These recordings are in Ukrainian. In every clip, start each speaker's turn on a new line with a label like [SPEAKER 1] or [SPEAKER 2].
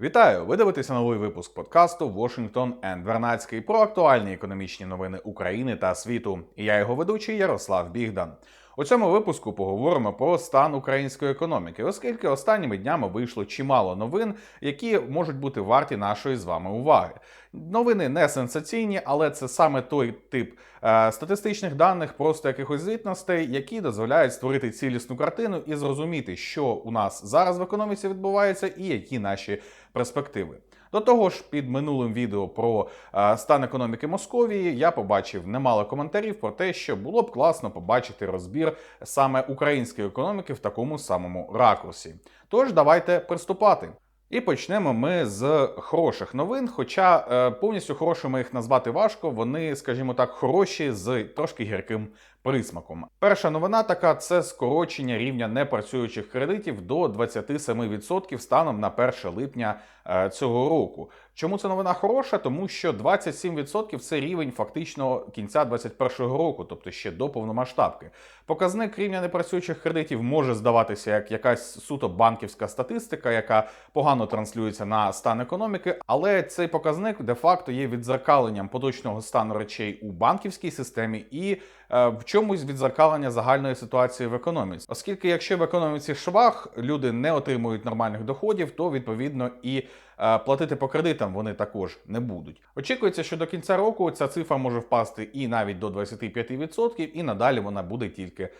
[SPEAKER 1] Вітаю! Ви дивитеся новий випуск подкасту Washington and Вернацький про актуальні економічні новини України та світу. І я його ведучий Ярослав Бігдан. У цьому випуску поговоримо про стан української економіки, оскільки останніми днями вийшло чимало новин, які можуть бути варті нашої з вами уваги. Новини не сенсаційні, але це саме той тип е, статистичних даних, просто якихось звітностей, які дозволяють створити цілісну картину і зрозуміти, що у нас зараз в економіці відбувається, і які наші перспективи. До того ж, під минулим відео про е, стан економіки Московії я побачив немало коментарів про те, що було б класно побачити розбір саме української економіки в такому самому ракурсі. Тож давайте приступати. І почнемо ми з хороших новин. Хоча е, повністю хорошими їх назвати важко, вони, скажімо так, хороші з трошки гірким присмаком. Перша новина така це скорочення рівня непрацюючих кредитів до 27% станом на 1 липня е, цього року. Чому ця новина хороша? Тому що 27% це рівень фактично кінця 2021 року, тобто ще до повномасштабки. Показник рівня непрацюючих кредитів може здаватися як якась суто банківська статистика, яка погано транслюється на стан економіки, але цей показник де-факто є відзеркаленням поточного стану речей у банківській системі і в чомусь відзеркалення загальної ситуації в економіці. Оскільки, якщо в економіці швах люди не отримують нормальних доходів, то відповідно і е, платити по кредитам вони також не будуть. Очікується, що до кінця року ця цифра може впасти і навіть до 25%, і надалі вона буде тільки е,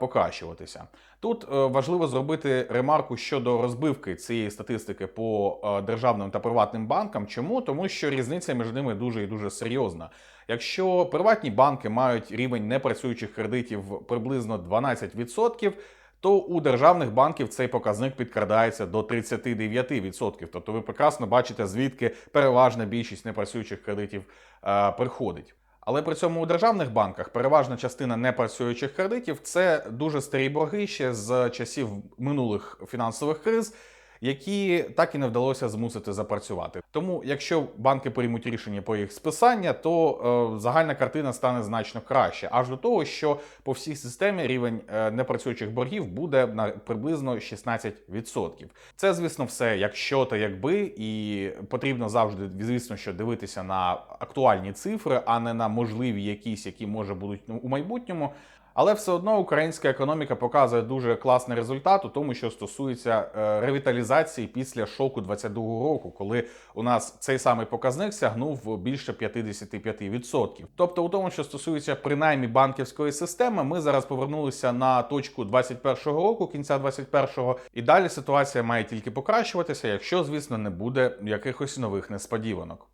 [SPEAKER 1] покращуватися. Тут е, важливо зробити ремарку щодо розбивки цієї статистики по е, державним та приватним банкам. Чому? Тому що різниця між ними дуже і дуже серйозна. Якщо приватні банки мають рівень непрацюючих кредитів приблизно 12%, то у державних банків цей показник підкрадається до 39%. Тобто ви прекрасно бачите, звідки переважна більшість непрацюючих кредитів е, приходить. Але при цьому у державних банках переважна частина непрацюючих кредитів це дуже старі борги ще з часів минулих фінансових криз, які так і не вдалося змусити запрацювати. Тому, якщо банки приймуть рішення по їх списання, то е, загальна картина стане значно краще, аж до того, що по всій системі рівень е, непрацюючих боргів буде на приблизно 16%. Це, звісно, все якщо та якби, і потрібно завжди, звісно, що дивитися на актуальні цифри, а не на можливі якісь, які може будуть ну, у майбутньому. Але все одно українська економіка показує дуже класний результат у тому, що стосується е, ревіталізації після шоку 22-го року, коли у нас цей самий показник сягнув більше 55%. Тобто, у тому, що стосується принаймні банківської системи, ми зараз повернулися на точку 21-го року, кінця 21-го, і далі ситуація має тільки покращуватися, якщо, звісно, не буде якихось нових несподіванок.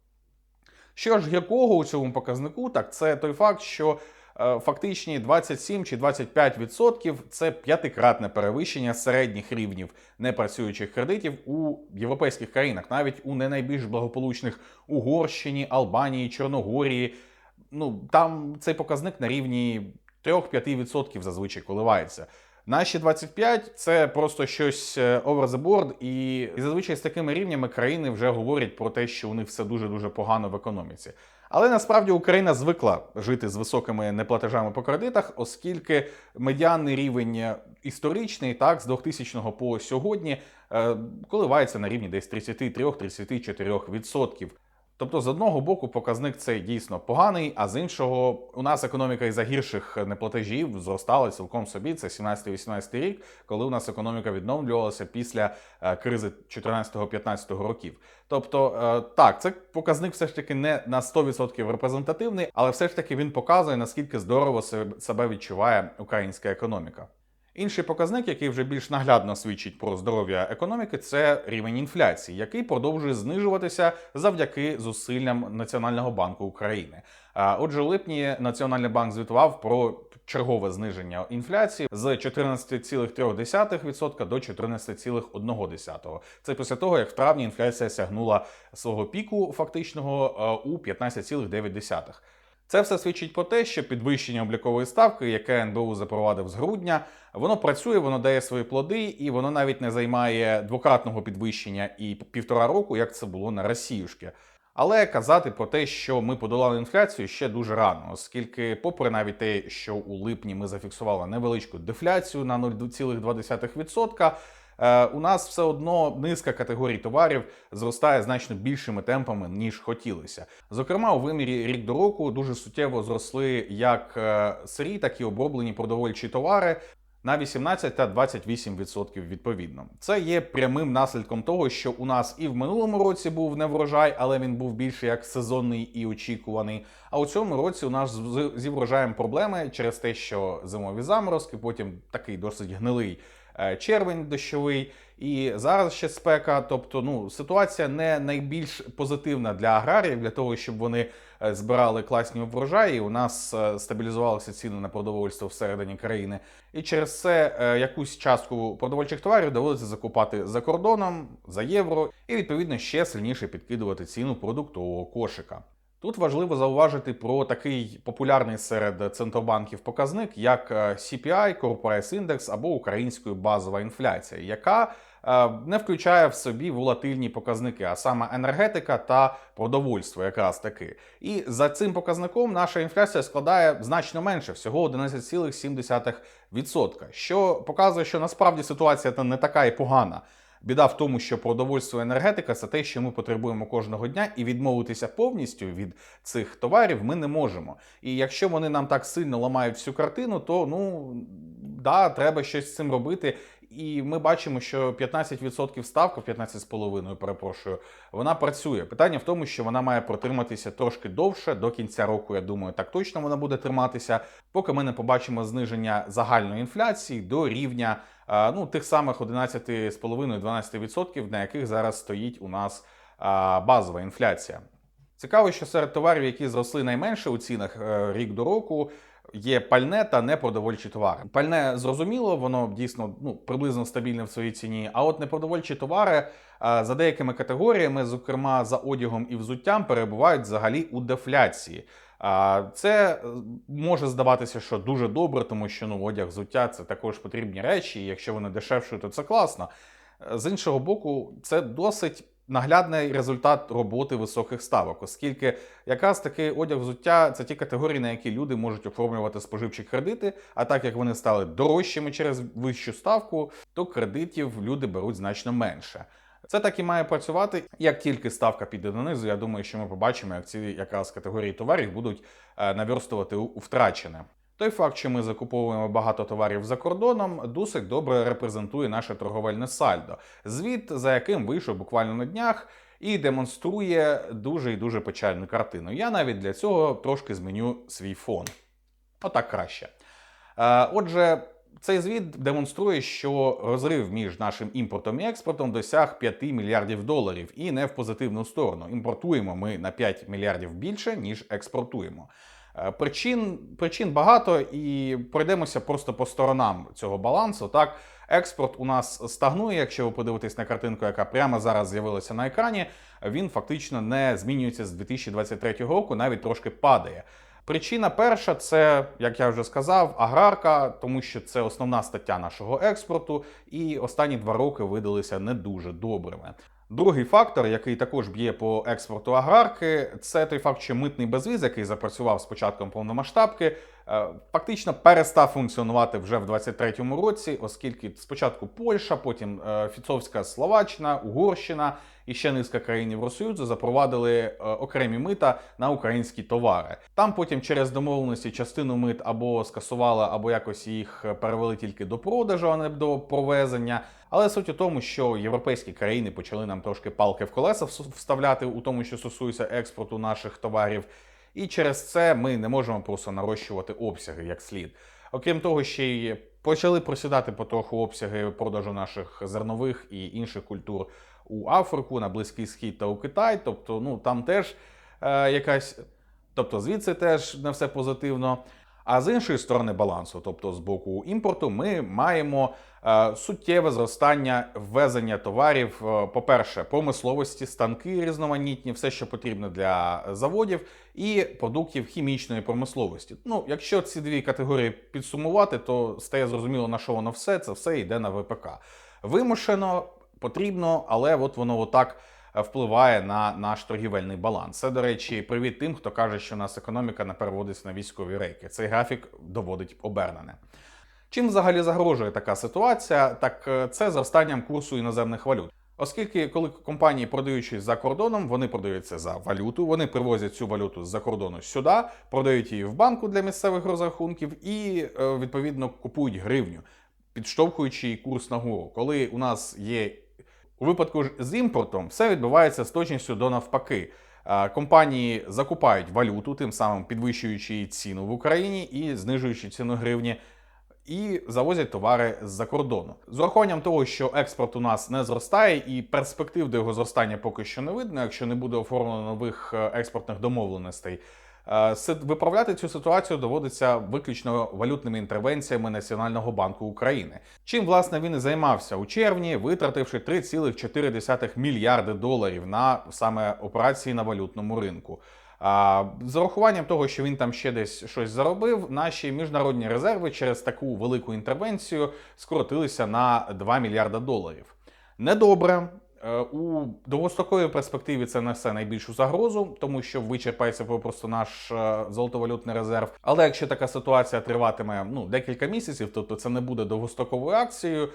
[SPEAKER 1] Що ж гіркого у цьому показнику, так це той факт, що фактичні 27 чи 25% це п'ятикратне перевищення середніх рівнів непрацюючих кредитів у європейських країнах, навіть у не найбільш благополучних Угорщині, Албанії, Чорногорії. Ну там цей показник на рівні 3-5% зазвичай коливається. Наші 25 – це просто щось е, over the board, і, і зазвичай з такими рівнями країни вже говорять про те, що у них все дуже дуже погано в економіці. Але насправді Україна звикла жити з високими неплатежами по кредитах, оскільки медіанний рівень е, історичний, так, з 2000 по сьогодні, е, коливається на рівні десь 33-34%. Тобто, з одного боку, показник цей дійсно поганий, а з іншого, у нас економіка із за гірших неплатежів зростала цілком собі. Це 17-18 рік, коли у нас економіка відновлювалася після е, кризи 14-15 років. Тобто, е, так, це показник все ж таки не на 100% репрезентативний, але все ж таки він показує наскільки здорово себе відчуває українська економіка. Інший показник, який вже більш наглядно свідчить про здоров'я економіки, це рівень інфляції, який продовжує знижуватися завдяки зусиллям Національного банку України. Отже, у липні Національний банк звітував про чергове зниження інфляції з 14,3% до 14,1%. Це після того, як в травні інфляція сягнула свого піку фактичного у 15,9%. Це все свідчить про те, що підвищення облікової ставки, яке НБУ запровадив з грудня, воно працює, воно дає свої плоди, і воно навіть не займає двократного підвищення і півтора року, як це було на Росіюшки. Але казати про те, що ми подолали інфляцію, ще дуже рано, оскільки, попри навіть те, що у липні ми зафіксували невеличку дефляцію на 0,2%, е, у нас все одно низка категорій товарів зростає значно більшими темпами ніж хотілося. Зокрема, у вимірі рік до року дуже суттєво зросли як е, сирі, так і оброблені продовольчі товари. На 18 та 28% відповідно. Це є прямим наслідком того, що у нас і в минулому році був неврожай, але він був більше як сезонний і очікуваний. А у цьому році у нас зі врожаєм проблеми через те, що зимові заморозки, потім такий досить гнилий е, червень дощовий, і зараз ще спека. Тобто, ну ситуація не найбільш позитивна для аграріїв, для того, щоб вони е, збирали класні врожаї. У нас е, стабілізувалися ціни на продовольство всередині країни, і через це е, якусь частку продовольчих товарів доводиться закупати за кордоном за євро, і відповідно ще сильніше підкидувати ціну продуктового кошика. Тут важливо зауважити про такий популярний серед центробанків показник, як е, CPI, Core Price Index або українською базова інфляція, яка е, не включає в собі волатильні показники, а саме енергетика та продовольство, якраз таки. І за цим показником наша інфляція складає значно менше, всього 11,7%, що показує, що насправді ситуація не така і погана. Біда в тому, що продовольство і енергетика це те, що ми потребуємо кожного дня, і відмовитися повністю від цих товарів ми не можемо. І якщо вони нам так сильно ламають всю картину, то ну да, треба щось з цим робити. І ми бачимо, що 15% ставка, 15,5%, перепрошую, вона працює. Питання в тому, що вона має протриматися трошки довше до кінця року. Я думаю, так точно вона буде триматися, поки ми не побачимо зниження загальної інфляції до рівня ну, тих самих 11,5-12%, на яких зараз стоїть у нас базова інфляція. Цікаво, що серед товарів, які зросли найменше у цінах е, рік до року, є пальне та непродовольчі товари. Пальне зрозуміло, воно дійсно ну, приблизно стабільне в своїй ціні. А от непродовольчі товари е, за деякими категоріями, зокрема за одягом і взуттям, перебувають взагалі у дефляції. Це е, може здаватися, що дуже добре, тому що ну одяг, взуття це також потрібні речі. І якщо вони дешевші, то це класно. Е, З іншого боку, це досить наглядний результат роботи високих ставок, оскільки якраз таки одяг взуття це ті категорії, на які люди можуть оформлювати споживчі кредити. А так як вони стали дорожчими через вищу ставку, то кредитів люди беруть значно менше. Це так і має працювати. Як тільки ставка піде донизу, я думаю, що ми побачимо, як ці якраз категорії товарів будуть е, наверстувати втрачене. Той факт, що ми закуповуємо багато товарів за кордоном, досить добре репрезентує наше торговельне сальдо, звіт за яким вийшов буквально на днях. І демонструє дуже і дуже печальну картину. Я навіть для цього трошки зміню свій фон. Отак краще. Е, Отже, цей звіт демонструє, що розрив між нашим імпортом і експортом досяг 5 мільярдів доларів, і не в позитивну сторону. Імпортуємо ми на 5 мільярдів більше, ніж експортуємо. Е, Причин, причин багато, і пройдемося просто по сторонам цього балансу. Так, експорт у нас стагнує. Якщо ви подивитесь на картинку, яка прямо зараз з'явилася на екрані, він фактично не змінюється з 2023 року, навіть трошки падає. Причина перша це, як я вже сказав, аграрка, тому що це основна стаття нашого експорту, і останні два роки видалися не дуже добрими. Другий фактор, який також б'є по експорту аграрки, це той факт, що митний безвіз, який запрацював з початком повномасштабки, е, фактично перестав функціонувати вже в 2023 році, оскільки спочатку Польща, потім е, Фіцовська Словаччина, Угорщина і ще низка країн Євросоюзу запровадили е, окремі мита на українські товари. Там потім через домовленості частину мит або скасували, або якось їх перевели тільки до продажу, а не до провезення. Але суть у тому, що європейські країни почали нам трошки палки в колеса вставляти у тому, що стосується експорту наших товарів. І через це ми не можемо просто нарощувати обсяги як слід. Окрім того, ще й почали просідати потроху обсяги продажу наших зернових і інших культур у Африку, на Близький Схід та у Китай. Тобто, ну там теж е, якась, тобто звідси теж не все позитивно. А з іншої сторони балансу, тобто з боку імпорту, ми маємо е, суттєве зростання ввезення товарів. е, По-перше, промисловості, станки різноманітні, все, що потрібно для заводів, і продуктів хімічної промисловості. Ну, якщо ці дві категорії підсумувати, то стає зрозуміло на що воно все. Це все йде на ВПК. Вимушено, потрібно, але от воно отак е, впливає на наш торгівельний баланс. Це, до речі, привіт тим, хто каже, що у нас економіка не переводиться на військові рейки. Цей графік доводить обернене. Чим взагалі загрожує така ситуація? Так е, це зростанням курсу іноземних валют. Оскільки, коли компанії продаючи за кордоном, вони продаються за валюту, вони привозять цю валюту з-за кордону сюди, продають її в банку для місцевих розрахунків і е, відповідно купують гривню, підштовхуючи її курс нагору. Коли у нас є у випадку ж з імпортом, все відбувається з точністю до навпаки. Компанії закупають валюту, тим самим підвищуючи ціну в Україні і знижуючи ціну гривні і завозять товари з-за кордону. З урахуванням того, що експорт у нас не зростає, і перспектив до його зростання поки що не видно, якщо не буде оформлено нових е, експортних домовленостей. Е, Виправляти цю ситуацію доводиться виключно валютними інтервенціями Національного банку України. Чим власне він і займався у червні, витративши 3,4 мільярди доларів на саме операції на валютному ринку. А з урахуванням того, що він там ще десь щось заробив, наші міжнародні резерви через таку велику інтервенцію скоротилися на 2 мільярда доларів. Недобре. Е, У довгостроковій перспективі це несе найбільшу загрозу, тому що вичерпається просто наш е, золотовалютний резерв. Але якщо така ситуація триватиме ну декілька місяців, тобто це не буде довгостроковою акцією.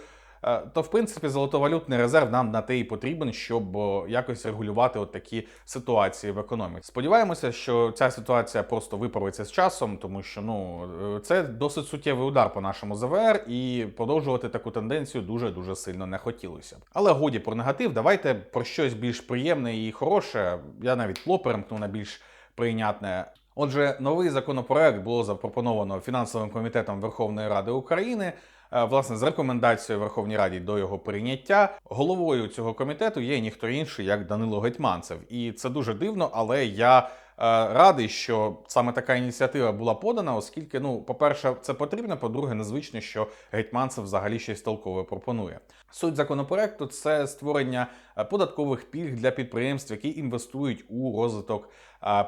[SPEAKER 1] Е, То в принципі золотовалютний резерв нам на те і потрібен, щоб якось регулювати от такі ситуації в економіці. Сподіваємося, що ця ситуація просто виправиться з часом, тому що ну е, це досить суттєвий удар по нашому ЗВР, і продовжувати таку тенденцію дуже дуже сильно не хотілося. Але годі про негатив, давайте про щось більш приємне і хороше. Я навіть тло перемкну на більш прийнятне. Отже, новий законопроект було запропоновано фінансовим комітетом Верховної Ради України. е, Власне, з рекомендацією Верховній Раді до його прийняття головою цього комітету є ніхто інший, як Данило Гетьманцев. І це дуже дивно, але я е, радий, що саме така ініціатива була подана, оскільки, ну, по-перше, це потрібно. По-друге, незвично, що Гетьманцев взагалі щось толкове пропонує. Суть законопроекту це створення е, податкових пільг для підприємств, які інвестують у розвиток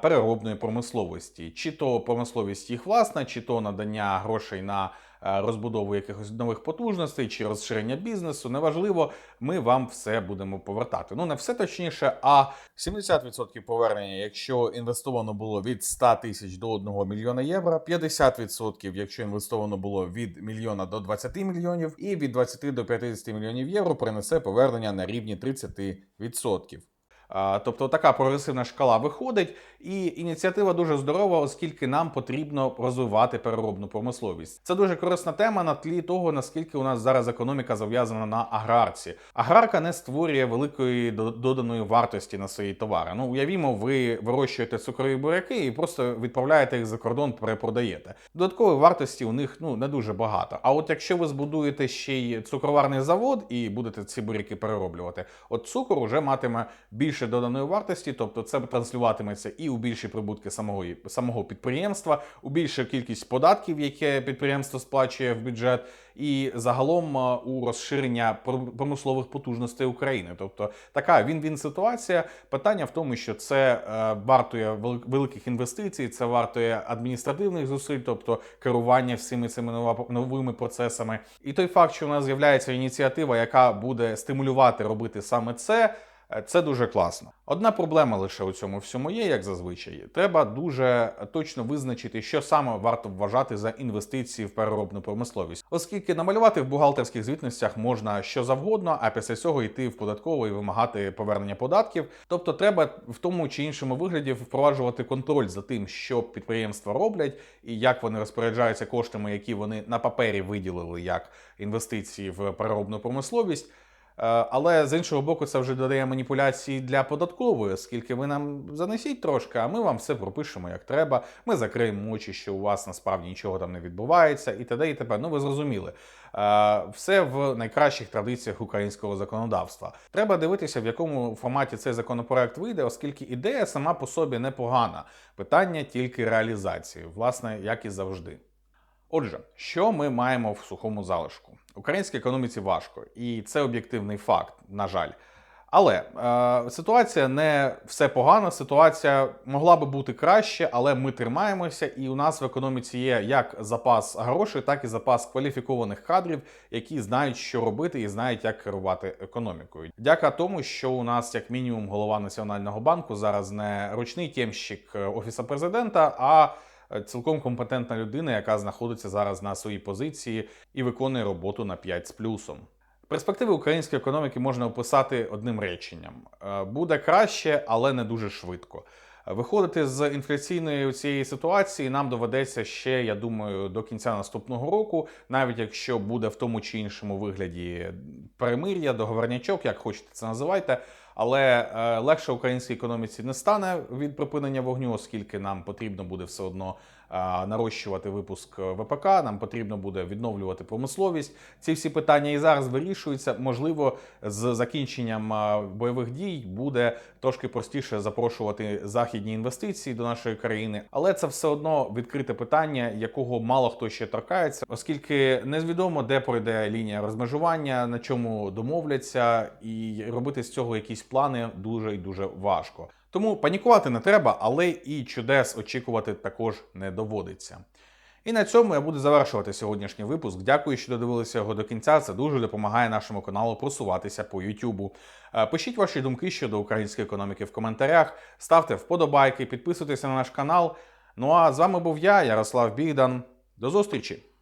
[SPEAKER 1] переробної промисловості, чи то промисловість їх власна, чи то надання грошей на розбудову якихось нових потужностей, чи розширення бізнесу. Неважливо, ми вам все будемо повертати. Ну не все точніше, а 70% повернення, якщо інвестовано було від 100 тисяч до 1 мільйона євро, 50% якщо інвестовано було від мільйона до 20 мільйонів, і від 20 до 50 мільйонів євро принесе повернення на рівні 30%. Тобто така прогресивна шкала виходить, і ініціатива дуже здорова, оскільки нам потрібно розвивати переробну промисловість. Це дуже корисна тема на тлі того, наскільки у нас зараз економіка зав'язана на аграрці. Аграрка не створює великої доданої вартості на свої товари. Ну уявімо, ви вирощуєте цукрові буряки і просто відправляєте їх за кордон, перепродаєте. Додаткової вартості у них ну не дуже багато. А от якщо ви збудуєте ще й цукроварний завод і будете ці буряки перероблювати, от цукор уже матиме більше доданої вартості, тобто це транслюватиметься і у більші прибутки самого, самого підприємства, у більшу кількість податків, яке підприємство сплачує в бюджет, і загалом е, у розширення пр- промислових потужностей України. Тобто така він-він ситуація. Питання в тому, що це е, вартує великих інвестицій, це вартує адміністративних зусиль, тобто керування всіми цими новими процесами. І той факт, що у нас з'являється ініціатива, яка буде стимулювати робити саме це. Е, Це дуже класно. Одна проблема лише у цьому всьому є, як зазвичай. Треба дуже точно визначити, що саме варто вважати за інвестиції в переробну промисловість, оскільки намалювати в бухгалтерських звітностях можна що завгодно, а після цього йти в податкову і вимагати повернення податків. Тобто, треба в тому чи іншому вигляді впроваджувати контроль за тим, що підприємства роблять і як вони розпоряджаються коштами, які вони на папері виділили як інвестиції в переробну промисловість. Е, Але з іншого боку, це вже додає маніпуляції для податкової, оскільки ви нам занесіть трошки, а ми вам все пропишемо як треба. Ми закриємо очі, що у вас насправді нічого там не відбувається, і т.д. і т.п. Ну ви зрозуміли. Е, Все в найкращих традиціях українського законодавства. Треба дивитися, в якому форматі цей законопроект вийде, оскільки ідея сама по собі непогана. Питання тільки реалізації, власне, як і завжди. Отже, що ми маємо в сухому залишку? Українській економіці важко, і це об'єктивний факт, на жаль. Але е, ситуація не все погано. Ситуація могла би бути краще, але ми тримаємося, і у нас в економіці є як запас грошей, так і запас кваліфікованих кадрів, які знають, що робити, і знають, як керувати економікою. Дяка тому, що у нас, як мінімум, голова національного банку зараз не ручний тємщик офіса президента, а цілком компетентна людина, яка знаходиться зараз на своїй позиції і виконує роботу на 5 з плюсом. Перспективи української економіки можна описати одним реченням: Е, буде краще, але не дуже швидко. Виходити з інфляційної цієї ситуації нам доведеться ще, я думаю, до кінця наступного року, навіть якщо буде в тому чи іншому вигляді перемир'я, договорнячок, як хочете це називайте. Але е, легше українській економіці не стане від припинення вогню, оскільки нам потрібно буде все одно нарощувати випуск ВПК, нам потрібно буде відновлювати промисловість. Ці всі питання і зараз вирішуються. Можливо, з закінченням е, бойових дій буде трошки простіше запрошувати західні інвестиції до нашої країни, але це все одно відкрите питання, якого мало хто ще торкається, оскільки невідомо, де пройде лінія розмежування, на чому домовляться, і робити з цього якісь плани дуже і дуже важко. Тому панікувати не треба, але і чудес очікувати також не доводиться. І на цьому я буду завершувати сьогоднішній випуск. Дякую, що додивилися його до кінця. Це дуже допомагає нашому каналу просуватися по Ютубу. Е, Пишіть ваші думки щодо української економіки в коментарях, ставте вподобайки, підписуйтесь на наш канал. Ну а з вами був я, Ярослав Бігдан. До зустрічі!